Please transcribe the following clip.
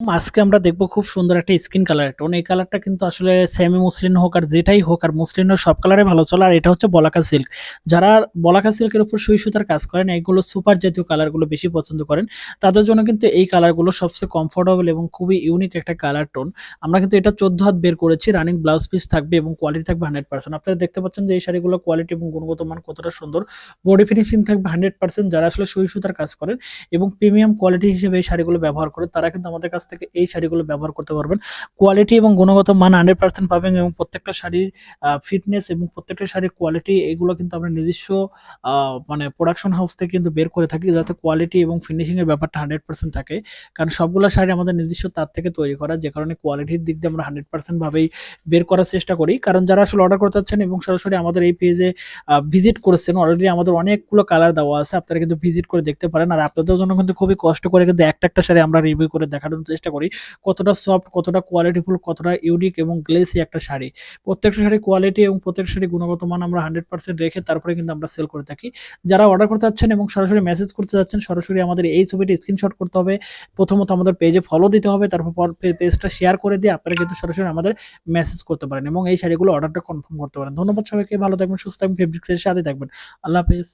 আজকে আমরা দেখব খুব সুন্দর একটা স্কিন কালার টোন এই কালারটা কিন্তু আসলে সেমি মুসলিন হোক আর যেটাই হোক, আর মুসলিন সব কালারে ভালো চলে। আর এটা হচ্ছে বলাকা সিল্ক যারা বলাকা সিল্কের উপর সুই সুতার কাজ করেন এইগুলো সুপার জাতীয় কালারগুলো বেশি পছন্দ করেন। তাদের জন্য কিন্তু এই কালারগুলো সবচেয়ে কমফোর্টেবল এবং খুবই ইউনিক একটা কালার টোন আমরা কিন্তু এটা চোদ্দ হাত বের করেছি রানিং ব্লাউজ পিস থাকবে এবং কোয়ালিটি থাকবে হান্ড্রেড পার্সেন্ট আপনারা দেখতে পাচ্ছেন যে এই শাড়িগুলো কোয়ালিটি এবং গুণগত মান কতটা সুন্দর। বডি ফিনিশিং থাকবে হান্ড্রেড পার্সেন্ট যারা আসলে সুই সুতার কাজ করেন এবং প্রিমিয়াম কোয়ালিটি হিসেবে এই শাড়িগুলো ব্যবহার করে তারা কিন্তু আমাদের কাছ থেকে এই শাড়িগুলো ব্যবহার করতে পারবেন। কোয়ালিটি এবং গুণগত মান হান্ড্রেড পার্সেন্ট পাবেন এবং প্রত্যেকটা শাড়ির ফিটনেস এবং প্রত্যেকটা শাড়ির কোয়ালিটি এগুলো কিন্তু আমরা নিজস্ব মানে প্রোডাকশন হাউস থেকে কিন্তু বের করে থাকি যাতে কোয়ালিটি এবং ফিনিশিং এর ব্যাপারটা হান্ড্রেড পার্সেন্ট থাকে। কারণ সবগুলো শাড়ি আমাদের নিজস্ব তার থেকে তৈরি করা, যে কারণে কোয়ালিটির দিক দিয়ে আমরা হান্ড্রেড পার্সেন্ট ভাবেই বের করার চেষ্টা করি। কারণ যারা আসলে অর্ডার করতে চাচ্ছেন এবং সরাসরি আমাদের এই পেজে ভিজিট করেছেন অলরেডি আমাদের অনেকগুলো কালার দেওয়া আছে, আপনারা কিন্তু ভিজিট করে দেখতে পারেন। আর আপনাদের জন্য কিন্তু খুবই কষ্ট করে কিন্তু একটা একটা শাড়ি আমরা রিভিউ করে দেখানোর করি কতটা সফট কতটা কোয়ালিটিফুল কতটা ইউনিক এবং গ্লেসি একটা শাড়ি। প্রত্যেকটা শাড়ি কোয়ালিটি এবং প্রত্যেকটা শাড়ি গুণগত মান আমরা হান্ড্রেড পার্সেন্ট রেখে তারপরে কিন্তু আমরা সেল করে থাকি। যারা অর্ডার করতে যাচ্ছেন এবং সরাসরি মেসেজ করতে যাচ্ছেন, সরাসরি আমাদের এই ছবিটি স্ক্রিনশট করতে হবে। প্রথমত আমাদের পেজে ফলো দিতে হবে, তারপর পেজটা শেয়ার করে দিয়ে আপনারা কিন্তু সরাসরি আমাদের মেসেজ করতে পারেন এবং এই শাড়িগুলো অর্ডারটা কনফার্ম করতে পারেন। ধন্যবাদ সবাইকে, ভালো থাকবেন, সুস্থ থাকবেন ফেব্রিক্সের সাথে থাকবেন। আল্লাহ হাফেজ।